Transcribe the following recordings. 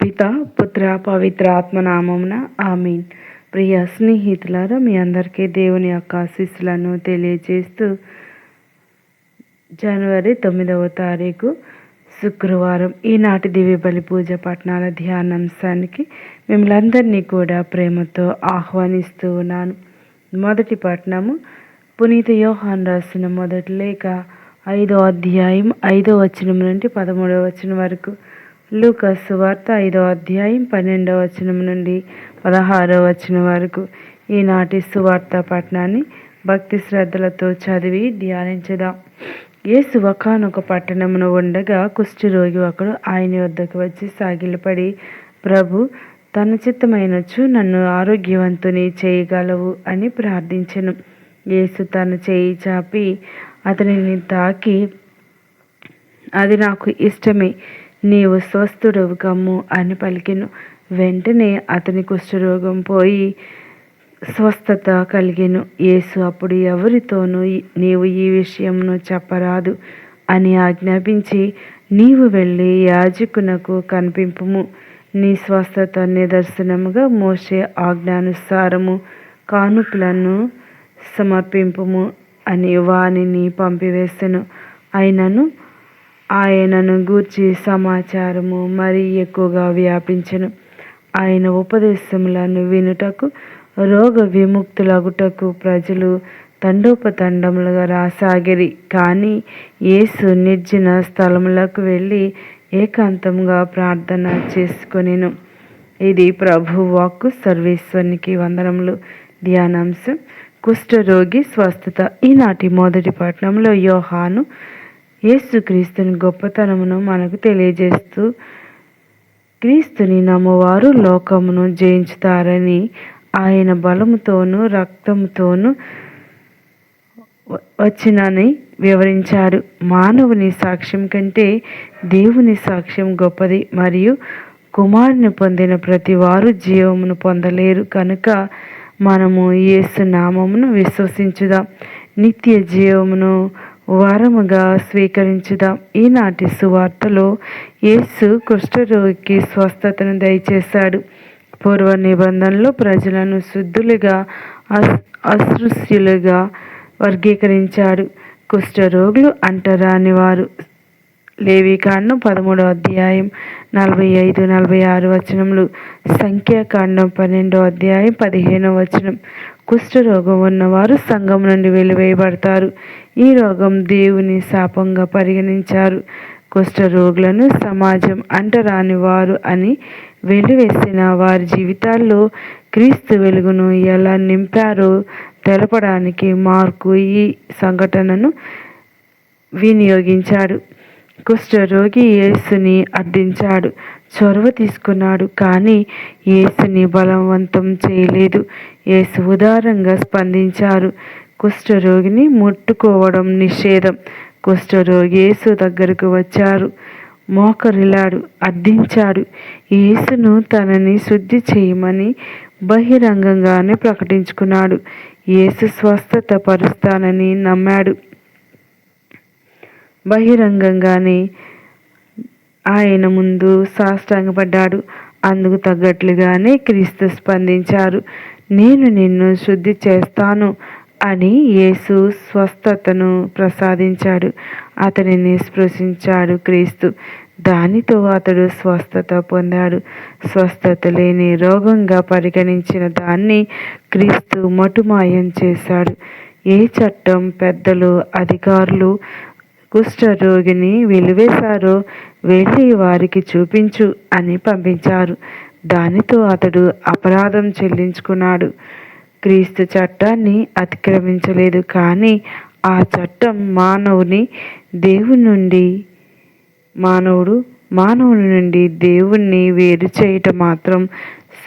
పిత పుత్ర పవిత్ర ఆత్మనామమున ఆమీన్ ప్రియ స్నేహితులారా మీ అందరికీ దేవుని యొక్క ఆశీస్సులను తెలియజేస్తూ జనవరి తొమ్మిదవ తారీఖు శుక్రవారం ఈనాటి దివ్య బలి పూజ పట్టణాల ధ్యానాంశానికి మిమ్మల్ందరినీ కూడా ప్రేమతో ఆహ్వానిస్తూ ఉన్నాను. మొదటి పట్టణము పునీత యోహాన్ రాసిన మొదటి లేఖ ఐదో అధ్యాయం ఐదో వచనం నుండి పదమూడవ వచనం వరకు. లూకస్ వార్త ఐదో అధ్యాయం పన్నెండవ వచనం నుండి పదహారవ వచనం వరకు. ఈనాటి సువార్త పట్టణాన్ని భక్తి శ్రద్ధలతో చదివి ధ్యానించదాం. యేసు ఒకనొక పట్టణమును ఉండగా కుష్ఠరోగి ఒకడు ఆయన వద్దకు వచ్చి సాగిలపడి ప్రభు తన చిత్తమైనచ్చు నన్ను ఆరోగ్యవంతుని చేయగలవు అని ప్రార్థించను. యేసు తన చేయి చాపి అతనిని తాకి అది నాకు ఇష్టమే. నీవు స్వస్థుడవు కమ్ము అని పలికిను. వెంటనే అతని కుష్ఠరోగం పోయి స్వస్థత కలిగెను. యేసు అప్పుడు ఎవరితోనూ నీవు ఈ విషయంను చెప్పరాదు అని ఆజ్ఞాపించి నీవు వెళ్ళి యాజకునకు కనిపింపుము. నీ స్వస్థత నిదర్శనముగా మోసే ఆజ్ఞానుసారము కానుకలను సమర్పింపుము అని వాణిని పంపివేసెను. అయినను ఆయనను గూర్చి సమాచారము మరీ ఎక్కువగా వ్యాపించను. ఆయన ఉపదేశములను వినుటకు రోగ విముక్తులగుటకు ప్రజలు తండోపతండములుగా రాసాగిరి. కానీ యేసు నిర్జన స్థలములకు వెళ్ళి ఏకాంతంగా ప్రార్థన చేసుకొనిను. ఇది ప్రభు వాక్కు సర్వేశ్వరునికి వందనములు. ధ్యానాంశం కుష్ఠరోగి స్వస్థత. ఈనాటి మొదటి పట్టణంలో యోహాను యేసుక్రీస్తుని గొప్పతనమును మనకు తెలియజేస్తూ క్రీస్తుని నమ్మవారు లోకమును జయించుతారని ఆయన బలముతోనూ రక్తముతోనూ వచ్చినని వివరించారు. మానవుని సాక్ష్యం కంటే దేవుని సాక్ష్యం గొప్పది మరియు కుమారుని పొందిన ప్రతి వారు జీవమును పొందలేరు. కనుక మనము యేసు నామమును విశ్వసించుదాం. నిత్య జీవమును వరముగా స్వీకరించుదాం. ఈనాటి సువార్తలో యేసు కుష్ఠరోగికి స్వస్థతను దయచేశాడు. పూర్వ నిబంధనలో ప్రజలను శుద్ధులుగా అసృశ్యులుగా వర్గీకరించాడు. కుష్ఠరోగులు అంటరాని వారు లేవికాండం పదమూడో అధ్యాయం నలభై ఐదు నలభై ఆరు వచనములు. సంఖ్యాకాండం పన్నెండో అధ్యాయం పదిహేనవ వచనం. కుష్ఠరోగం ఉన్నవారు సంఘం నుండి వెలివేయబడతారు. ఈ రోగం దేవుని శాపంగా పరిగణించారు. కుష్ఠరోగులను సమాజం అంటరాని వారు అని వెలివేసిన వారి జీవితాల్లో క్రీస్తు వెలుగును ఎలా నింపారో తెలపడానికి మార్కు ఈ సంఘటనను వినియోగించాడు. కుష్ఠరోగి యేసుని అర్థించాడు. చొరవ తీసుకున్నాడు కానీ యేసుని బలవంతం చేయలేదు. యేసు ఉదారంగా స్పందించారు కుష్ఠరోగిని ముట్టుకోవడం నిషేధం. కుష్ఠరోగి యేసు దగ్గరకు వచ్చారు మోకరిలాడు అర్థించాడు యేసును తనని శుద్ధి చేయమని బహిరంగంగానే ప్రకటించుకున్నాడు. యేసు స్వస్థత పరుస్తానని నమ్మాడు. బహిరంగంగానే ఆయన ముందు సాష్టాంగపడ్డాడు. అందుకు తగ్గట్లుగానే క్రీస్తు స్పందించారు. నేను నిన్ను శుద్ధి చేస్తాను అని యేసు స్వస్థతను ప్రసాదించాడు. అతనిని స్పృశించాడు క్రీస్తు. దానితో అతడు స్వస్థత పొందాడు. స్వస్థత లేని రోగంగా పరిగణించిన దాన్ని క్రీస్తు మటుమాయం చేశాడు. ఏ చట్టం పెద్దలు అధికారులు కుష్ఠరోగిని వెలివేశారో వెళ్ళి వారికి చూపించు అని పంపించారు. దానితో అతడు అపరాధం చెల్లించుకున్నాడు. క్రీస్తు చట్టాన్ని అతిక్రమించలేదు కానీ ఆ చట్టం మానవుని దేవుని నుండి మానవుడు మానవుని నుండి దేవుణ్ణి వేరు చేయటం మాత్రం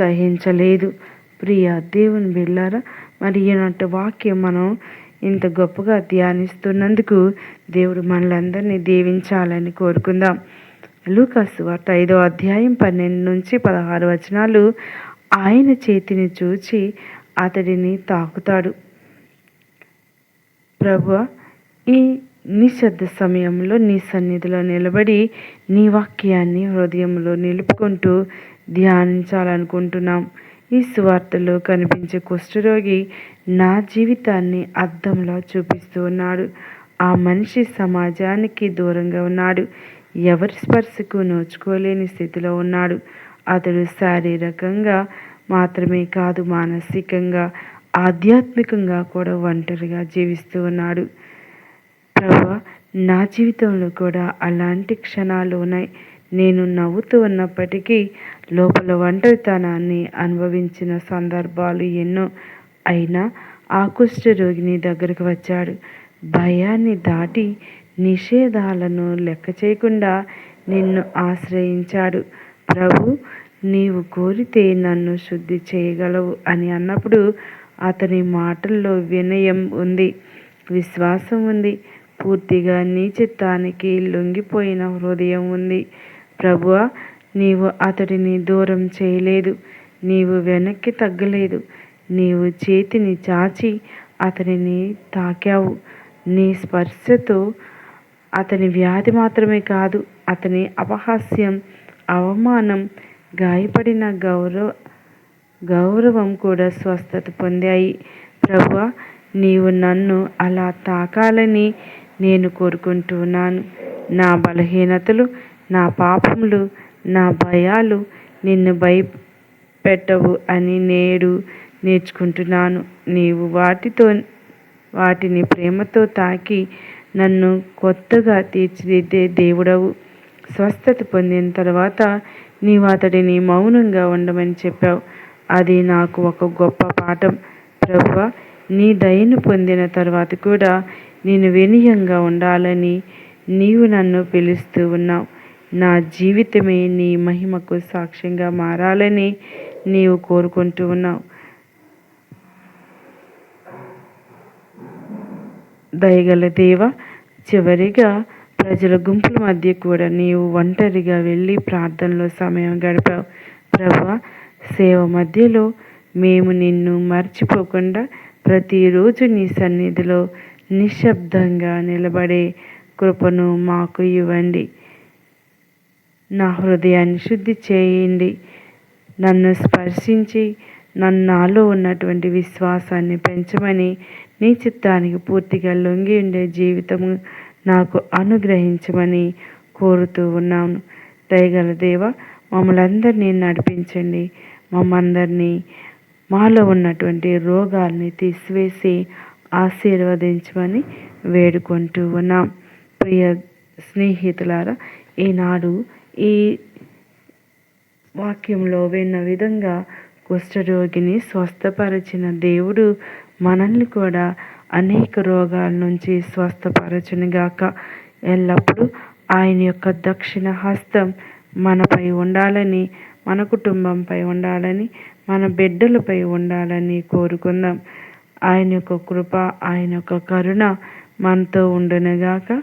సహించలేదు. ప్రియ దేవుని బిళ్ళారా మరి ఈనాటి వాక్యం మనం ఇంత గొప్పగా ధ్యానిస్తున్నందుకు దేవుడు మనలందరినీ దీవించాలని కోరుకుందాం. లూకాసు వార్త ఐదో అధ్యాయం పన్నెండు నుంచి పదహారు వచనాలు ఆయన చేతిని చూచి అతడిని తాకుతాడు. ప్రభు ఈ నిశ్శబ్ద సమయంలో నీ సన్నిధిలో నిలబడి నీ వాక్యాన్ని హృదయంలో నిలుపుకుంటూ ధ్యానించాలనుకుంటున్నాం. ఈ సువార్తలో కనిపించే కుష్ఠరోగి నా జీవితాన్ని అర్థంలో చూపిస్తూ ఉన్నాడు. ఆ మనిషి సమాజానికి దూరంగా ఉన్నాడు. ఎవరి స్పర్శకు నోచుకోలేని స్థితిలో ఉన్నాడు. అతడు శారీరకంగా మాత్రమే కాదు మానసికంగా ఆధ్యాత్మికంగా కూడా ఒంటరిగా జీవిస్తూ ఉన్నాడు. ప్రభా నా జీవితంలో కూడా అలాంటి క్షణాలు ఉన్నాయి. నేను నవ్వుతూ ఉన్నప్పటికీ లోపల ఒంటరితనాన్ని అనుభవించిన సందర్భాలు ఎన్నో అయినా ఆ రోగిని దగ్గరకు వచ్చాడు. భయాన్ని దాటి నిషేధాలను లెక్క చేయకుండా నిన్ను ఆశ్రయించాడు. ప్రభు నీవు కోరితే నన్ను శుద్ధి చేయగలవు అని అన్నప్పుడు అతని మాటల్లో వినయం ఉంది విశ్వాసం ఉంది. పూర్తిగా నీ చిత్తానికి లొంగిపోయిన హృదయం ఉంది. ప్రభువ నీవు అతడిని దూరం చేయలేదు నీవు వెనక్కి తగ్గలేదు నీవు చేతిని చాచి అతనిని తాకావు. నీ స్పర్శతో అతని వ్యాధి మాత్రమే కాదు అతని అపహాస్యం అవమానం గాయపడిన గౌరవ గౌరవం కూడా స్వస్థత పొందాయి. ప్రభు నీవు నన్ను అలా తాకాలని నేను కోరుకుంటున్నాను. నా బలహీనతలు నా పాపములు నా భయాలు నిన్ను భయపెట్టవు అని నేడు నేర్చుకుంటున్నాను. నీవు వాటితో వాటిని ప్రేమతో తాకి నన్ను కొత్తగా తీర్చిదిద్దే దేవుడవు. స్వస్థత పొందిన తర్వాత నీవు అతడిని మౌనంగా ఉండమని చెప్పావు. అది నాకు ఒక గొప్ప పాఠం. ప్రభువ నీ దయను పొందిన తర్వాత కూడా నేను వినయంగా ఉండాలని నీవు నన్ను పిలుస్తూ ఉన్నావు. నా జీవితమే నీ మహిమకు సాక్ష్యంగా మారాలని నీవు కోరుకుంటూ ఉన్నావు. దయగల దేవ చివరిగా ప్రజల గుంపుల మధ్య కూడా నీవు ఒంటరిగా వెళ్ళి ప్రార్థనలో సమయం గడిపావు. ప్రభా సేవ మధ్యలో మేము నిన్ను మర్చిపోకుండా ప్రతిరోజు నీ సన్నిధిలో నిశ్శబ్దంగా నిలబడే కృపను మాకు ఇవ్వండి. నా హృదయాన్ని శుద్ధి చేయండి. నన్ను స్పర్శించి నన్ను నాలో ఉన్నటువంటి విశ్వాసాన్ని పెంచమని నీ చిత్తానికి పూర్తిగా లొంగి ఉండే జీవితము నాకు అనుగ్రహించమని కోరుతూ ఉన్నాను. దయగల దేవ మమ్మల్ని అందరినీ నడిపించండి. మమ్మందరినీ మాలో ఉన్నటువంటి రోగాల్ని తీసివేసి ఆశీర్వదించమని వేడుకుంటూ ఉన్నాం. ప్రియ స్నేహితులారా ఈనాడు ఈ వాక్యంలో విన్న విధంగా కుష్ఠరోగిని స్వస్థపరిచిన దేవుడు మనల్ని కూడా అనేక రోగాల నుంచి స్వస్థపరచునిగాక. ఎల్లప్పుడూ ఆయన యొక్క దక్షిణ హస్తం మనపై ఉండాలని మన కుటుంబంపై ఉండాలని మన బిడ్డలపై ఉండాలని కోరుకుందాం. ఆయన యొక్క కృప ఆయన యొక్క కరుణ మనతో ఉండునుగాక.